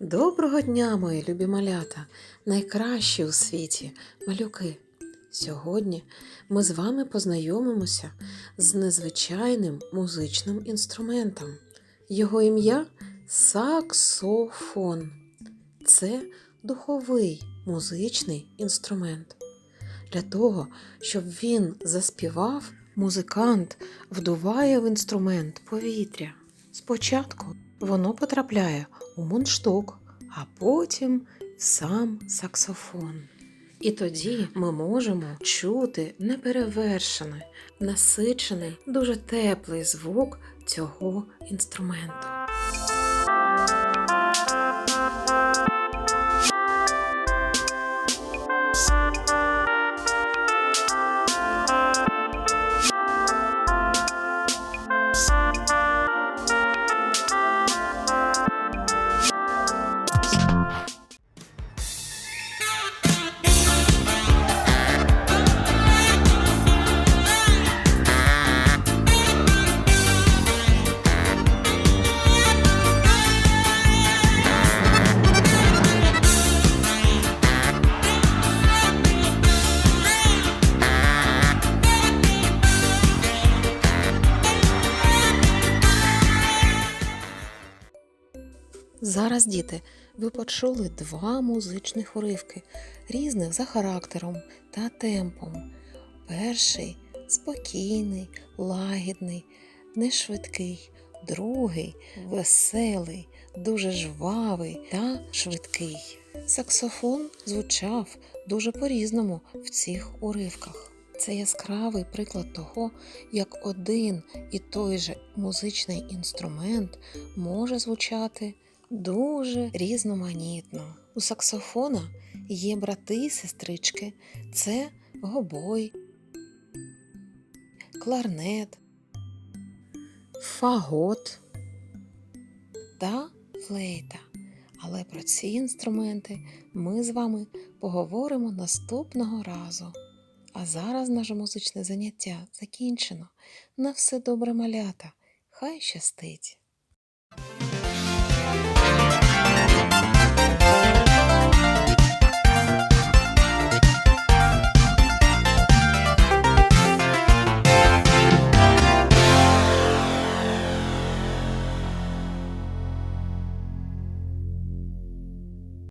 Доброго дня, мої любі малята, найкращі у світі малюки. Сьогодні ми з вами познайомимося з незвичайним музичним інструментом. Його ім'я саксофон. Це духовий музичний інструмент. Для того, щоб він заспівав, музикант вдуває в інструмент повітря. Спочатку воно потрапляє у мундштук, а потім в сам саксофон. І тоді ми можемо чути неперевершений, насичений, дуже теплий звук цього інструменту. Зараз, діти, ви почули два музичних уривки, різних за характером та темпом. Перший спокійний, лагідний, нешвидкий, другий веселий, дуже жвавий та швидкий. Саксофон звучав дуже по-різному в цих уривках. Це яскравий приклад того, як один і той же музичний інструмент може звучати дуже різноманітно. У саксофона є брати і сестрички, це гобой, кларнет, фагот та флейта. Але про ці інструменти ми з вами поговоримо наступного разу. А зараз наше музичне заняття закінчено. На все добре малята. Хай щастить!